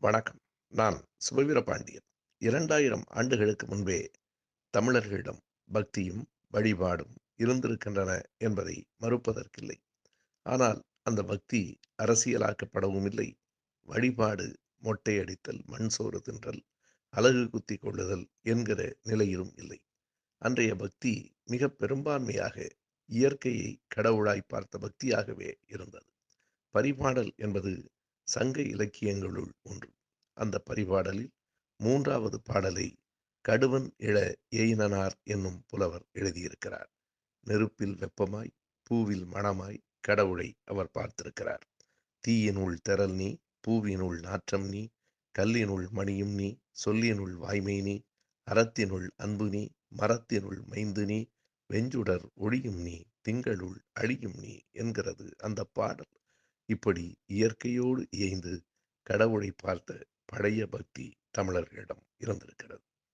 வணக்கம். நான் சுபவீர பாண்டியன். இரண்டாயிரம் ஆண்டுகளுக்கு முன்பே தமிழர்களிடம் பக்தியும் வழிபாடும் இருந்திருக்கின்றன என்பதை மறுப்பதற்கில்லை. ஆனால் அந்த பக்தி அரசியலாக்கப்படவும் இல்லை. வழிபாடு மொட்டையடித்தல் மண் சோறு தின்றல் அழகு குத்தி கொள்ளுதல் என்கிற நிலையிலும் இல்லை. அன்றைய பக்தி மிக பெரும்பான்மையாக இயற்கையை கடவுளாய் பார்த்த பக்தியாகவே இருந்தது. பரிபாடல் என்பது சங்க இலக்கியங்களுள் ஒன்று. அந்த பரிபாடலில் மூன்றாவது பாடலை கடுவன் இள எயினனார் என்னும் புலவர் எழுதியிருக்கிறார். நெருப்பில் வெப்பமாய் பூவில் மணமாய் கடவுளை அவர் பார்த்திருக்கிறார். தீயினுள் தெரல் நீ பூவினுள் நாற்றம் நீ கல்லினுள் மணியும் நீ சொல்லினுள் வாய்மை நீ அறத்தினுள் அன்பு நீ மரத்தினுள் மைந்து நீ வெஞ்சுடர் ஒளியும் நீ திங்களுள் அழியும் நீ என்கிறது அந்த பாடல். இப்படி இயற்கையோடு இயைந்து கடவுளை பார்த்த பழைய பக்தி தமிழர்களிடம் இருந்திருக்கிறது.